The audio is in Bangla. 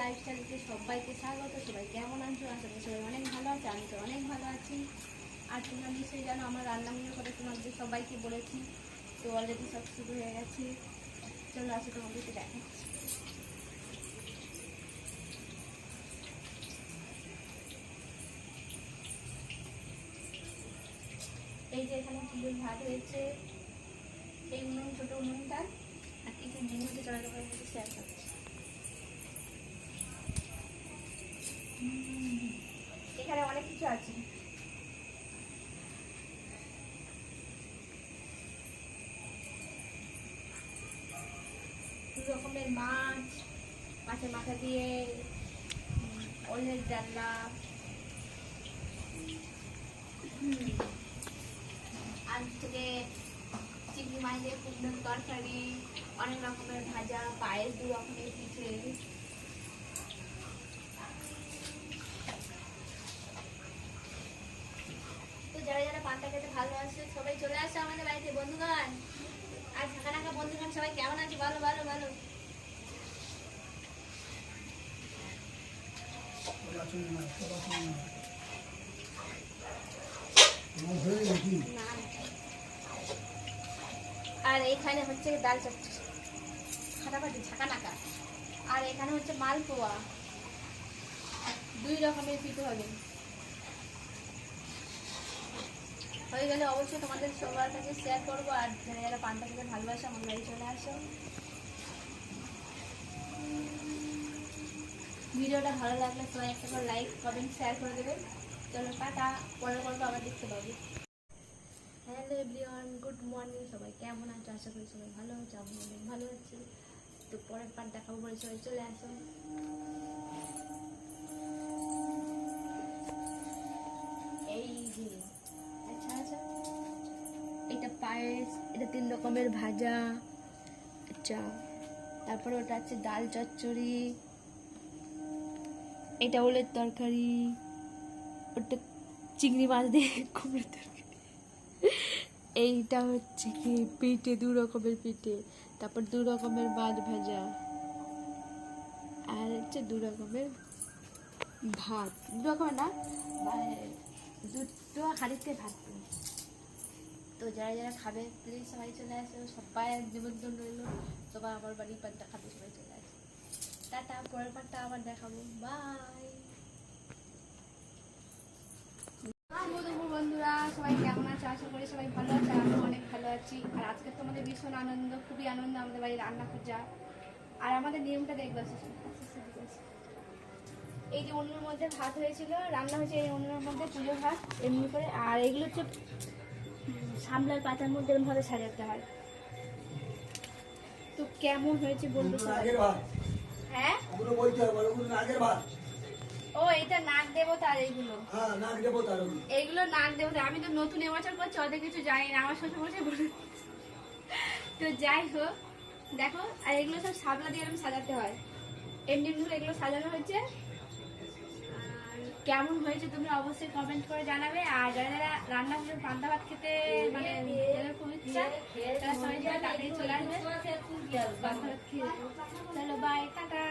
লাইফস্টাইলকে সবাইকে স্বাগত, সবাই কেমন আছো? আশা করি সবাই অনেক ভালো আছে, আমি তো অনেক ভালো আছি। আর তোমরা নিশ্চয়ই জানো, আমার রান্নাগুলো করে তোমাদের সবাইকে বলেছি, তো অলরেডি সব শুরু হয়ে গেছে। চলো আসো তোমাদেরকে দেখাচ্ছি এই যে এখানে চিড়ের ভাত হয়েছে, এই উনুন, ছোট উনুনটা, আর কিছু জিনিস মধ্যে শেয়ার করছি এখানে অনেক কিছু আছে। রকমের মাছ, মাছের মাথা দিয়ে ওলের ডাল্লা আলু থেকে চিংড়ি মাছ দিয়ে কুমড়োর তরকারি, অনেক রকমের ভাজা, পায়েস দু রকমের পিঠে তো যারা যারা খেতে ভালোবাসে সবাই চলে আসে আমাদের বাড়িতে, বন্ধুগণ। আর ঢাকা ঢাকা বন্ধুগণ, সবাই কেমন আছে? ভালো ভালো ভালো। আর এইখানে হচ্ছে ডাল চচ্চড়ি। ফাটাফাটি ঝাঁকা নাকা আর এখানে হচ্ছে মালপোয়া। দুই রকমের পিঠে হবে। হয়ে গেলে অবশ্যই তোমাদের সবার কাছে শেয়ার করব আর যারা যারা পান্তা খেতে ভালোবাসে, আমার বাড়ি চলে আসো। ভিডিওটা ভালো লাগলে সবাই একটা করে লাইক কমেন্ট শেয়ার করে দেবে। চলো, টাটা। পরের গল্প আবার দেখতে পাবে। হ্যালো এভরিওয়ান গুড মর্নিং সবাই কেমন আছো? আশা করি সবাই ভালো আছো আমি অনেক ভালো আছি। তো পরের পার দেখাবো বলে সবাই চলে আসো। পায়েস এটা তিন রকমের ভাজা আচ্ছা তারপরে ওটা আছে ডাল চচ্চড়ি, এটা ওলের তরকারি, ওটা চিংড়ি মাছ দিয়ে কুমড়োর তরকারি। এইটা হচ্ছে কি পিঠে, দু রকমের পিঠে, তারপর দু রকমের মাছ ভাজা, আর হচ্ছে দু রকমের ভাত। দু রকমের না মানে দুটো হাঁড়িতে ভাত। তো যারা যারা খাবে প্লিজ সবাই চলে আসো। সবাই নিমন্ত্রণ রইল। সবাই আমার বাড়ি পান্তা খাবে, সবাই চলে আসে। টাটা, পরের পাটটা আবার দেখাবো। বাই বন্ধুরা। সবাই কেমন আছে? আশা করি সবাই ভালো আছে আমি অনেক ভালো আছি। আর আজকে তোমাদের ভীষণ আনন্দ, খুবই আনন্দ আমাদের বাড়ি রান্না খোঁজা আর আমাদের নিয়মটা দেখব এই যে অন্যের মধ্যে ভাত হয়েছিল, রান্না হয়েছে এই অন্যের মধ্যে পুজো ভাত, এমনি করে। আর এগুলো হচ্ছে সামলার পাতার মধ্যে এরকমভাবে সাজাতে হয়। তো কেমন হয়েছে বলব। হ্যাঁ? ও এটা এইগুলো। হ্যাঁ এইগুলো নাক দেবতা আমি তো নতুন এবছর করছি অত কিছু জানি না আমার শ্বশুর মশাই বলে তো যাই হোক দেখো আর এগুলো সব সাবলা দিয়ে এরকম সাজাতে হয়। এমনি এমনি এগুলো সাজানো হয়েছে। আর কেমন হয়েছে তুমি অবশ্যই কমেন্ট করে জানাবে। আর যারা যারা রান্না করে পান্তা ভাত খেতে মানে খুব ইচ্ছা, তারা সবাই চলে আসবে। চলো বাই টাটা।